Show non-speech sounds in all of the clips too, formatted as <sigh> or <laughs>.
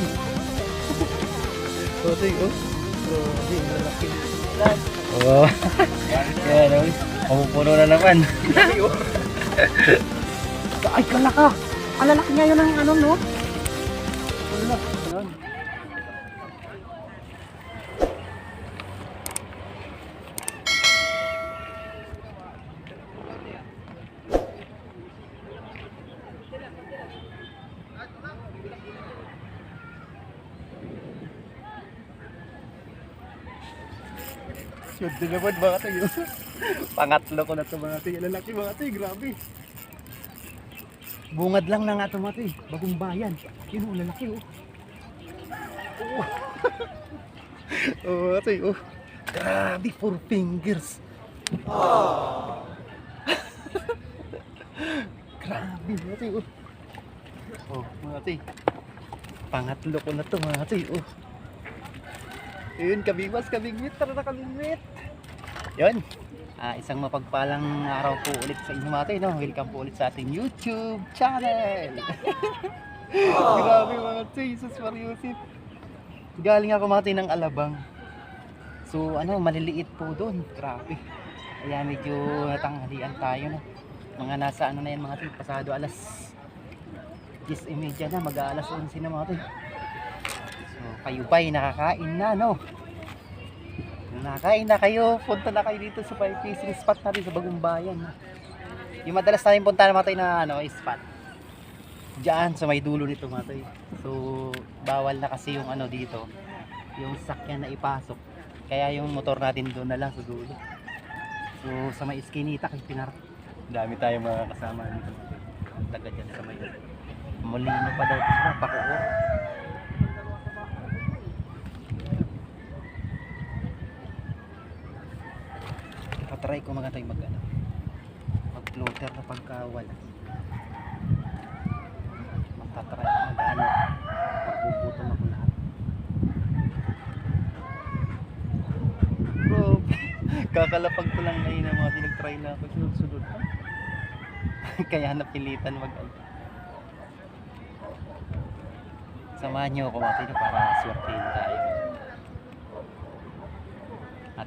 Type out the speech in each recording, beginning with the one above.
eh? Ate, oh. Ang lalaki. Oo. Yan, oh. Pumupuno na naman. Ay, kalaka! Ang lalaki nga yun ng ano, no? Din naman mga tayo. Pangatlo ko na ito mga tayo. Lalaki mga tayo, grabe. Bungad lang na nga ito mga tayo. Bagong bayan. Yun oh, lalaki oh. Oo. <laughs> oh, mga tayo oh. Grabe, four fingers. <laughs> grabe mga tayo oh. Oh, mga tayo. Pangatlo ko na ito mga tayo oh. Yun, kabigwas, kabigwit, tara na kabigwit. Yun, ah, isang mapagpalang araw po ulit sa inyo mga no? Welcome po ulit sa ating YouTube channel. <laughs> Grabe mga Jesus Mariusip. Galing ako mga ng Alabang. So, ano, maliliit po doon. Grabe. Kaya medyo natanghalian tayo, no? Mga nasa ano na yan mga tayo, pasado alas 10.30 na, mag-aalas 11 na mga tayo. So, kayo ba'y nakakain na, no? Kung nakakain na kayo, punta na kayo dito sa five fishing spot natin sa Bagong Bayan. Yung madalas namin punta na tayo na ano, spot. Diyan sa may dulo nito mga tayo. So, bawal na kasi yung ano dito, yung sakyan na ipasok. Kaya yung motor natin doon na lang sa dulo. So, sa may iskinita kay Pinar. Dami tayong mga kasama dito. taga dyan sa may Molino pa daw pakuo. Patry ko mga tayo mag ano, mag floater na pagka wala. Magtatry mag ano, magbubuton ako lahat. Bro, <laughs> kakalapag ko lang ngayon ng mga tinag-try na ako sunod-sunod pa. <laughs> Kaya napilitan mag ano. Samahan niyo ako mga tayo para swertein tayo.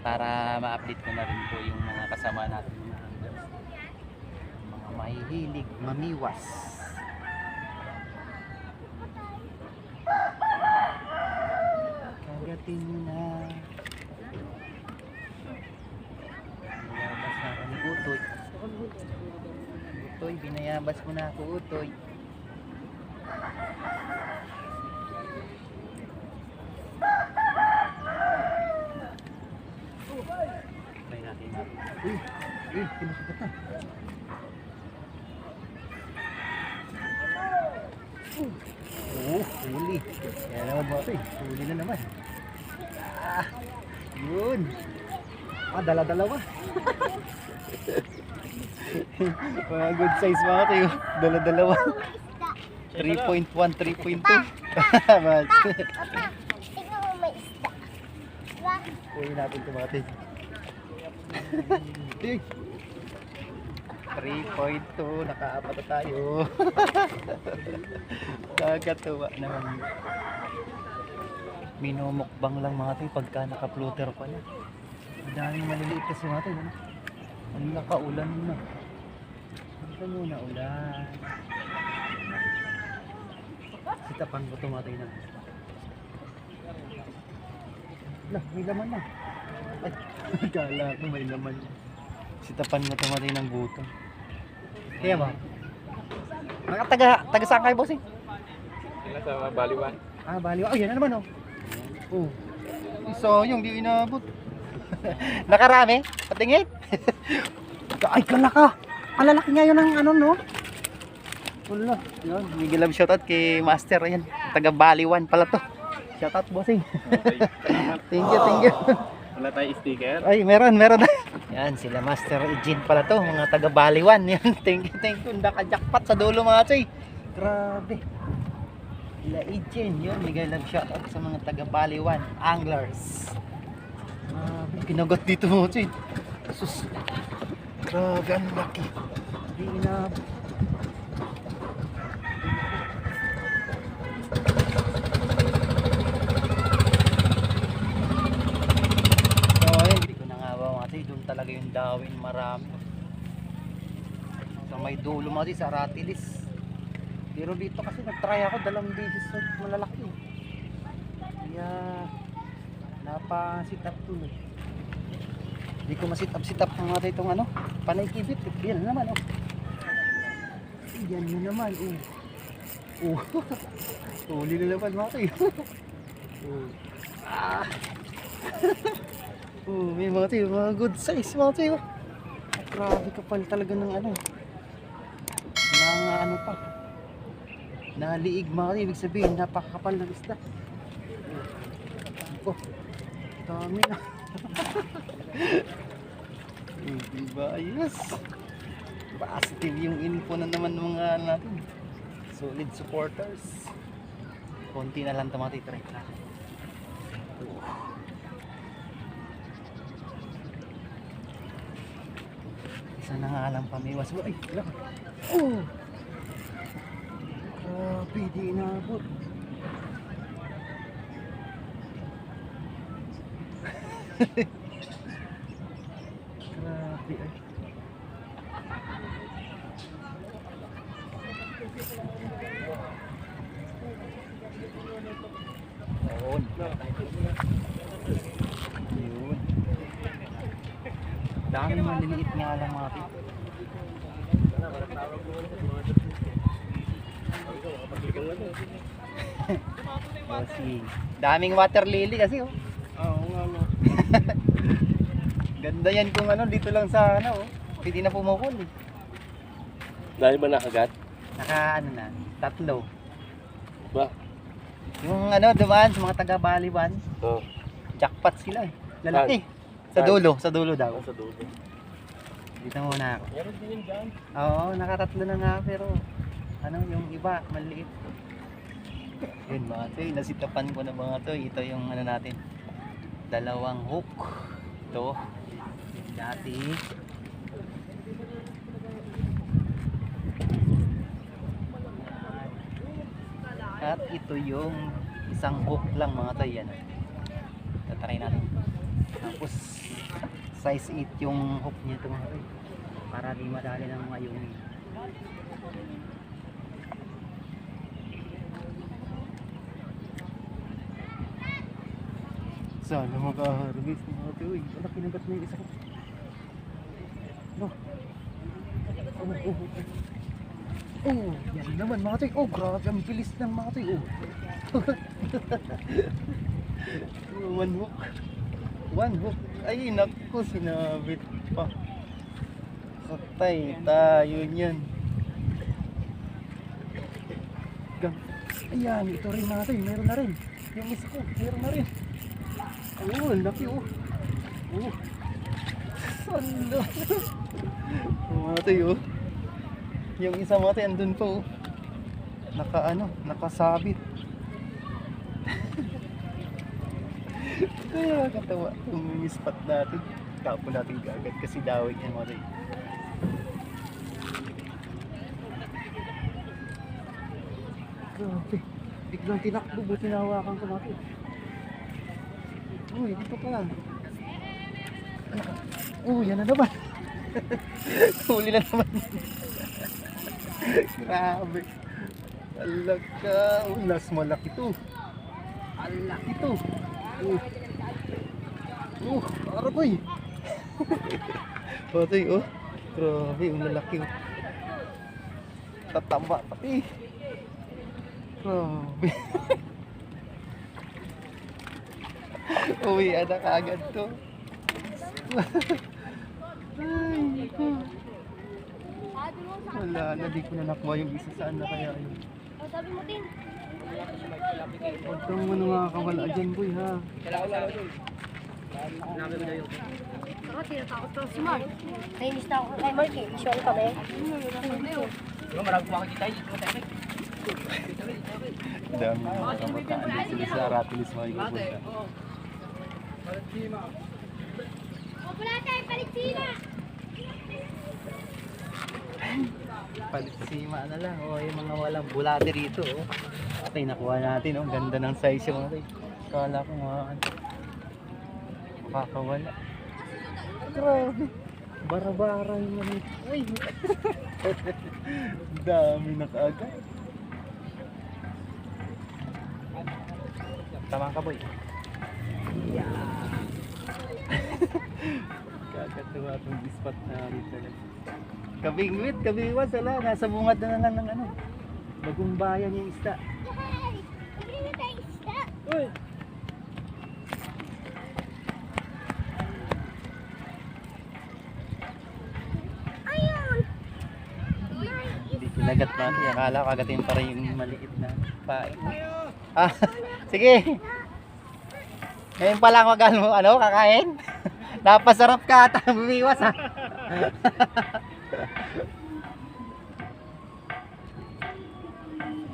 Para ma-update ko na rin po yung mga kasama natin mga mahihilig, mamiwas. Kagatin na. Binayabas na ni Utoy. Utoy, binayabas mo na ako, Utoy. Try natin. Uy, uy, pinasukat na. Oh, huli. Kaya naman mga ito eh. Huli na naman. Ah, yun. Ah, dala-dalawa. <laughs> mga good size mga yun. Dala-dalawa. 3.1, 3.2. <laughs> Mas. Tingnan mo may isda. Uwi natin ito mga. Uy. <laughs> 3.2, nakaapat na tayo. Kakatuwa naman. Minumukbang lang mga tayo pagka naka-floater pala. Ang daming maliliit kasi tayo. Ano? Ang nakaulan na. Ito muna ulan. Sitapan ko tumatay na. Lah, may laman na. Ay, <laughs> kala ko may laman. Sitapan mo tumatay ng buto. Kaya ba? Mga taga, taga saan kayo, bossing? Sila sa Baliwan. Ah, baliw. Oh, yan na naman, oh. Oh. Isa yung di inabot. <laughs> Nakarami? Patingin? <laughs> Ay, kalaka! Ang lalaki nga yun ng ano, no? Wala. Yan. Miguel Love shoutout kay Master. Ayan. Taga Baliwan pala to. Shout out, bossing. <laughs> Thank you, thank you. Wala tayong sticker. Ay, meron, meron. Yan, sila Master Eugene pala to, mga taga Baliwan. Yan, thank you, thank you. Naka-jackpot sa dulo mga choy. Grabe. Sila Eugene, yun, Miguel love shout out sa mga taga Baliwan, anglers. Grabe, kinagat dito mga choy. Sus. Grabe, ang laki. Inabot. So, ayun, hindi doon talaga yung dawin marami. Sa may dulo mo sa Aratilis. Pero dito kasi nag-try ako dalawang beses so malalaki. Kaya napa-sit up to. Hindi ko ma-sit up sit up ng mga itong ano, panay kibit. Yan na naman oh. Yan na naman oh. Oh. <laughs> Huli na naman mga kayo. <laughs> oh. Ah. <laughs> Oh, may mga tayo, mga good size mga tayo. Grabe kapal talaga ng ano. Ng ano pa. Naliig mga tayo, ibig sabihin napakakapal ng isda. Oh, dami na. <laughs> oh, diba ayos. Positive yung info na naman ng mga ano natin. Solid supporters. Konti na lang ito mga tayo, try natin. Oh. Isa na nga lang pamiwas. Ay, ka. Oh! Grabe, di inabot. Grabe ay. Yun. Yun. Dami maliliit lang mga daming water lily kasi oh. <laughs> Ganda yan kung ano dito lang sa ano oh. Pwede na pumukul eh. Dahil ba nakagat? Naka ano na, tatlo. Ba? Yung ano dumaan sa mga taga Baliban, Oo. jackpot sila eh. Lalaki. Sa Saan? dulo, sa dulo daw. Sa dulo. Dito muna ako. Meron din yun dyan. Oo, nakatatlo na nga pero ano yung iba maliit. Yun mga toy, nasitapan ko na mga toy. Ito yung ano natin. Dalawang hook. Ito. Dati. At ito yung isang hook lang mga toy. Yan. Tatry natin. Tapos size 8 yung hook niya ito mga toy. Para di madali ng mga yung Sana makaharvest mga ate. Uy, wala kinagat na yung isa ko. No. Oh, oh, oh. Oh, yan naman mga ate. Oh, grabe. Ang bilis ng mga ate. Oh. <laughs> One hook. One hook. Ay, naku, sinabit pa. Patay tayo niyan. Ayan, ito rin natin. Meron na rin. Yung isa ko, meron na rin. Oh, ang laki oh. Oh. Sanda. Mati oh. Yung isa mati andun pa oh. Naka ano, nakasabit. <laughs> Kaya katawa yung spot natin. Tapo natin kagad kasi dawit yan mati. Grabe. Biglang tinakbo, buti nahawakan ko mati. Uy, dito ka lang. Uy, yan na naman. <laughs> Huli na naman. <laughs> Grabe. Alaka. Oh, las malaki to. Alaki to. Oh. Oh, araboy. Patay, <laughs> oh. Grabe, yung lalaki. oh. Tatamba pati. Grabe. Uwi na kagad to. Ay, ko. Wala na, di ko na nakuha yung isa saan na kaya yun. Oh, sabi mo din. Huwag kang ano makakawala dyan, boy, ha? Ako, tinatakot ko si Mark. Nainis na ako kay Mark eh. Sure kami. Dami mga kabataan dito sila sa Ratilis mga ikupunta. Wala tayo palitina! Palisima na lang. O, yung mga walang bulate rito. Oh. Okay, nakuha natin. Oh. Ang ganda ng size yung mga Kala ko mga ano. Makakawala. Grabe. Bara-bara yung mga Uy! <laughs> Dami na kaagad. Tama ka, boy. Yeah. Kakatuwa itong spot namin talaga. Kabingwit, kabiwas, wala. Nasa bungad na lang ng ano. Bagong bayan yung isda. Hindi na tayo isda. Uy! Kinagat natin. Akala ko agatin pa rin yung maliit na pain. Ah, sige. Ngayon pa lang wag ano, ano, kakain. Napasarap ka ata, <laughs> bumiwas ha. <laughs>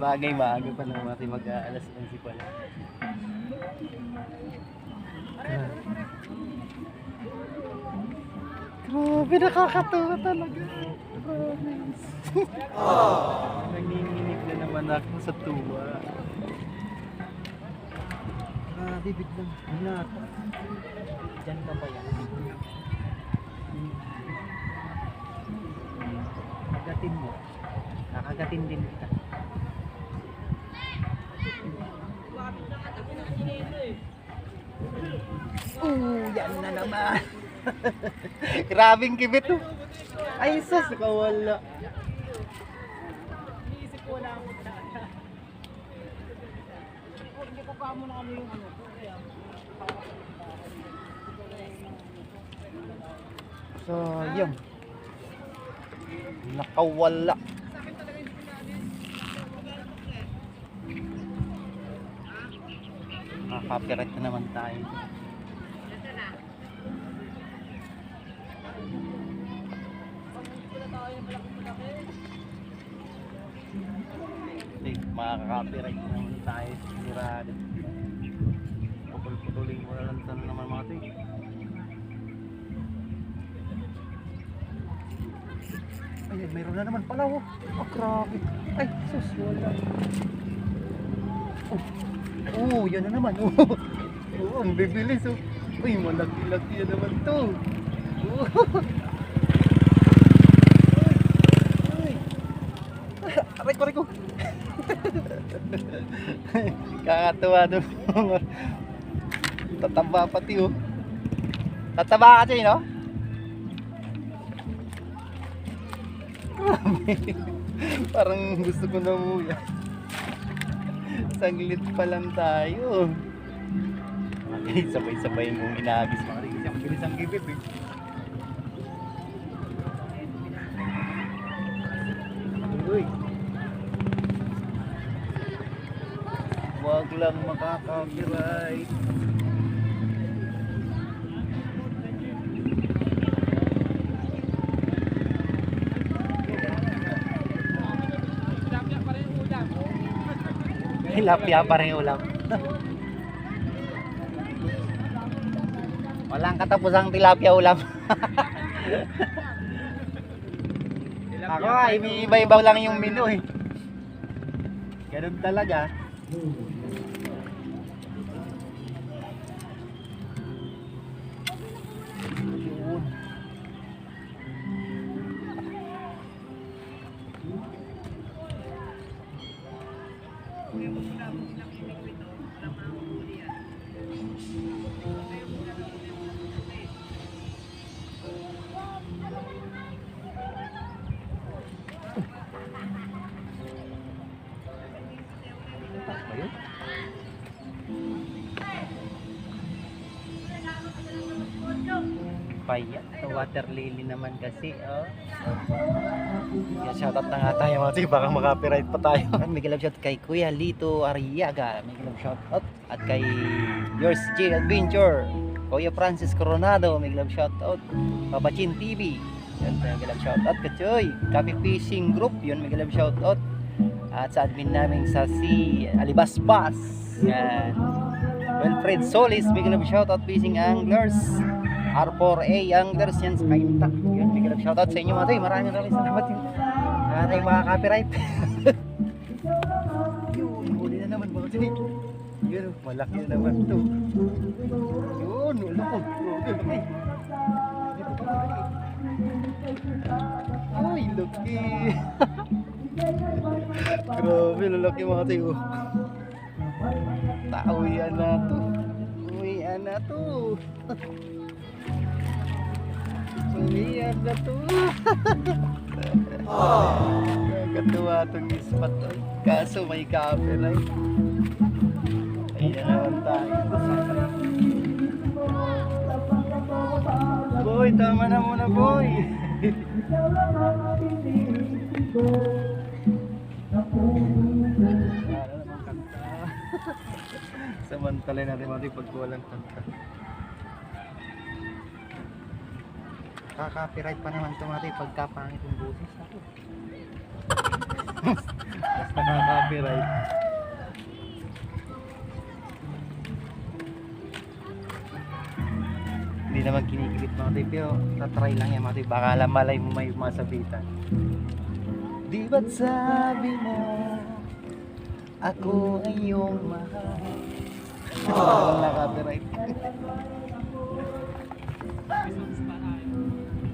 Bagay maaga pa naman natin mag-aalas 11 pala. <laughs> Grabe, nakakatawa talaga. Promise. Nanginginig na naman ako sa tuwa. Grabe, biglang hinata. Diyan ka pa yan. Kagatin mo. Nakagatin din kita. Oo, yan na naman. <laughs> Grabing kibit oh. Ay, sus, nakawala. Sayang. Nakawala. Nakaka-copyright na naman tayo. Hindi, makaka-copyright na naman tayo. Sigurado. Pupul-putulin mo na lang sana naman mga eh. Ay, mayroon na naman pala oh. Oh. Ay, sus, wala. Oh, oh yan na naman. <laughs> Oh, oh ang bibilis oh. Uy, malaki-laki na naman to. Oh. Ay, ay. Aray ko, aray <laughs> ko. Kakatuwa doon. Tataba pati oh. Tataba kasi, no? <laughs> Parang gusto ko na umuya. <laughs> Saglit pa lang tayo. Okay, <laughs> sabay-sabay mong inagis mga rin. Ang bilis ang gibit eh. Uy. Wag lang makaka-copyright. Tilapia pa rin ulam. Walang katapusang tilapia ulam. <laughs> Ako ay iba-iba lang yung menu eh. Ganun talaga. Water lily naman kasi, oh. Yan, shoutout na nga tayo mga baka makapiright pa tayo. <laughs> May love shout kay Kuya Lito Ariaga. May love shoutout. At kay Yours J Adventure. Kuya Francis Coronado. May love shoutout. Papa Chin TV. Yan, may love shoutout. Kachoy. Copy Fishing Group. Yun, may love shoutout. At sa admin namin sa si Alibasbas. Yan. Wilfred Solis, big love shoutout fishing anglers. R4A anglers yan sa. Yun, big love shoutout sa inyo mga tayo. Maraming maraming salamat yun. Wala tayong mga copyright. <laughs> yun, huli na naman mga tayo. Yun, malaki na naman to. Yun, wala ko. Okay, pa, Ay, laki. <laughs> Grabe, lalaki mga tayo. Tauyan na to. Uwian na to. <laughs> Uwian na to. <laughs> Kakatuwa itong spot. oh. Kaso may copyright. Ayan naman tayo. Boy, tama na muna boy. <laughs> Para naman kanta. <laughs> Samantala natin mga pag walang kanta. Kaka-copyright pa naman ito mga pagka pangit yung boses ako. <laughs> Basta kaka-copyright. Hindi naman kinikilit mga tayo pero tatry lang yan mga tayo. Baka alam malay mo may masabitan. Di ba't sabi mo ako ay iyong mahal? Oh. Naka-copyright.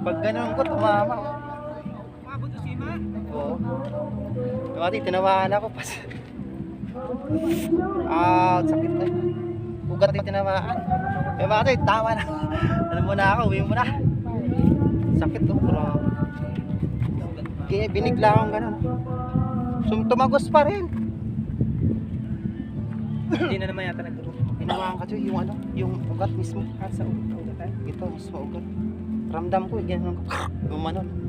Pag ganun ko, tumama. Oo. Tumati, tinamaan ako. Pas. Ah, sakit na. Ugat yung tinamaan. Eh tayo, tama na. Alam mo na ako, uwi mo na. Sakit to, bro. Kaya binigla akong ganun. Sum tumagos pa rin. Hindi na naman yata nagturo. Tinamaan ka yung ano, yung ugat mismo. At sa ugat tayo. Ito, mismo ugat. Ramdam ko, ganyan ko. <laughs> Gumanon.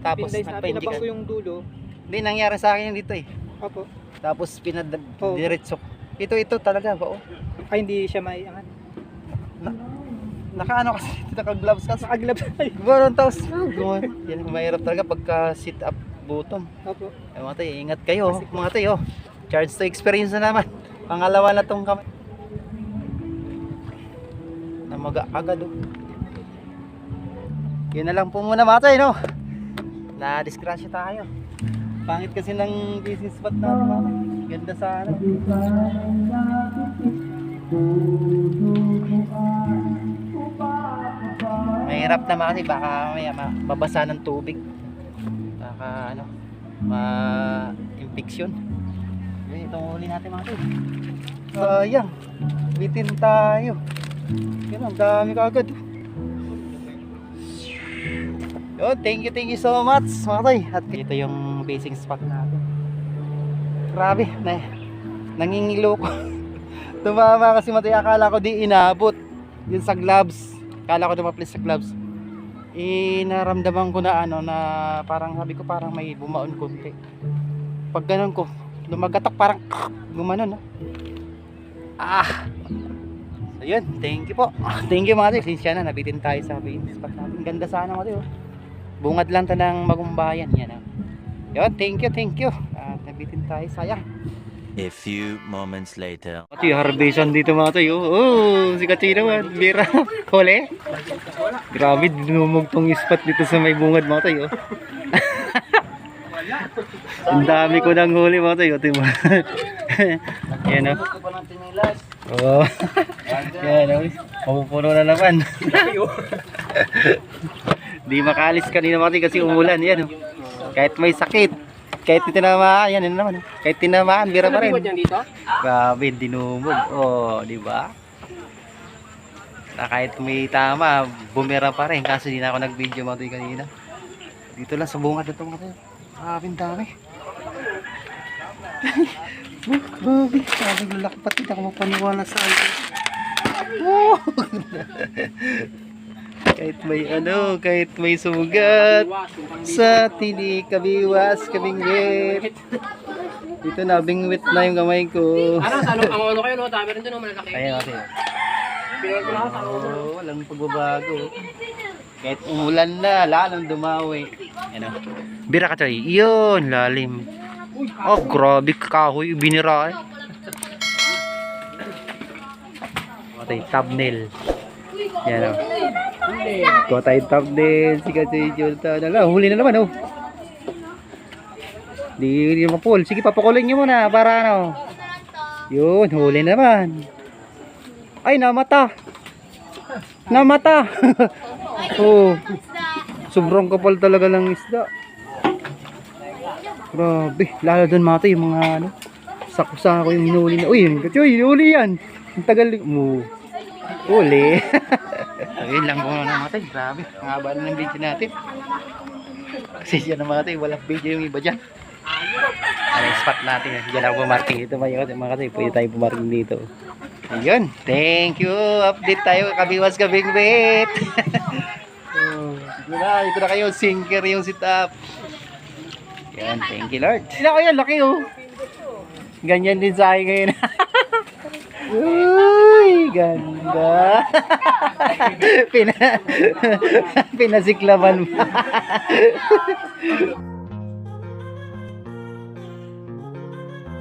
Tapos Pinday nagpa-inject pinabang ko yung dulo. Hindi, nangyari sa akin yun dito eh. Opo. Tapos pinad Oo. diretso. Ito, ito talaga ba? Oh. Ay, hindi siya may angat. Naka ano kasi, naka gloves kasi. Nakaglab tayo. Ganoon tapos, ganoon. Yan, mahirap talaga pagka sit up bottom. Opo. Eh, mga tayo, ingat kayo. Mga tayo, charge to experience na naman. Pangalawa na tong kamay. Namaga agad oh. Yun na lang po muna mga tayo, no? Na-disgrasya tayo. Pangit kasi ng business spot natin mga tayo. Ganda sana. Mahirap na kasi baka mamaya mabasa ng tubig. Baka ano, ma-infection. Yun, itong huli natin mga tayo. Sayang, bitin tayo. Yan, ang dami kagad. Yun, thank you, thank you so much mga tay. At ito yung basing spot natin. Grabe, na, nangingilo ko. <laughs> Tumama kasi matay, akala ko di inabot. Yun sa gloves. Akala ko dumaplis sa gloves. Eh, naramdaman ko na ano, na parang sabi ko parang may bumaon konti. Pag ganun ko, lumagatak parang <clears throat> gumanon. No? Ah! So yun, thank you po. <laughs> Thank you mga tayo. Sinsya na, nabitin tayo sa spot natin. Ganda sana mga tayo. Bungad lang to ng magumbayan. Yan ah. Yun, thank you, thank you. At nabitin tayo, sayang. A few moments later. Ito yung harvestan dito mga tayo. Oh, si Kachoy naman. Bira. <laughs> Huli. Grabe, dinumog tong spot dito sa may bungad mga tayo. <laughs> Ang dami ko nang huli mga tayo. Ito yung mga... <laughs> Yan o. Oo. Yan o. Mapupuno na naman. Di makalis kanina tayo kasi umulan. Yan o. Kahit may sakit. Kahit tinamaan, yan, yan naman. oh. Kahit tinamaan, bira pa rin. dito? Grabe, dinumog. Oh, di ba? Na kahit may tama, bumera pa rin kasi di na ako nag-video tayo kanina. Dito lang sa bungad na ito mga tayo. Grabe, dami. oh, grabe. Grabe, lalaki pati. Hindi ako mapaniwala sa akin. Oh! <laughs> kahit may ano, kahit may sugat sa tini kabiwas kabingwit. Dito na, bingwit na yung kamay ko. Ano, sa ano, ang ano kayo, no? Dami rin doon, malalaki. Ayan sa Oh, walang pagbabago. Kahit umulan na, lalong dumawi. Ano? Bira ka choy. Yun, lalim. Oh, grabe kahoy. Binira eh. Okay, thumbnail. Yan o. Kuha tayo thumbnail. Si Kachoy Julta. Nala, huli na naman oh. Di, di mapul. Sige, papakulin nyo muna para ano. Yun, huli na naman. Ay, namata. Namata. <laughs> oh. Sobrang kapal talaga ng isda. Grabe. Lalo doon mata yung mga ano. Sakusa ko yung hinuli na. Uy, yun. Kachoy, hinuli yan. Ang tagal mo. Huli. Ayun lang muna na mata. Grabe. Ang haba na ng video natin. Kasi siya na mata. Walang video yung iba dyan. Ano yung spot natin. Diyan ako pumarking dito. Mga kasi pwede tayo pumarking dito. Ayun. Thank you. Update tayo. Kabiwas kabing bet. oh, ito na. Ito na kayo. Sinker yung sit up. Yan. Thank you Lord. Sila kayo. Laki oh. Ganyan din sa akin ngayon. <laughs> Uy, ganda. <laughs> Pina, <laughs> pinasiklaman mo. <laughs>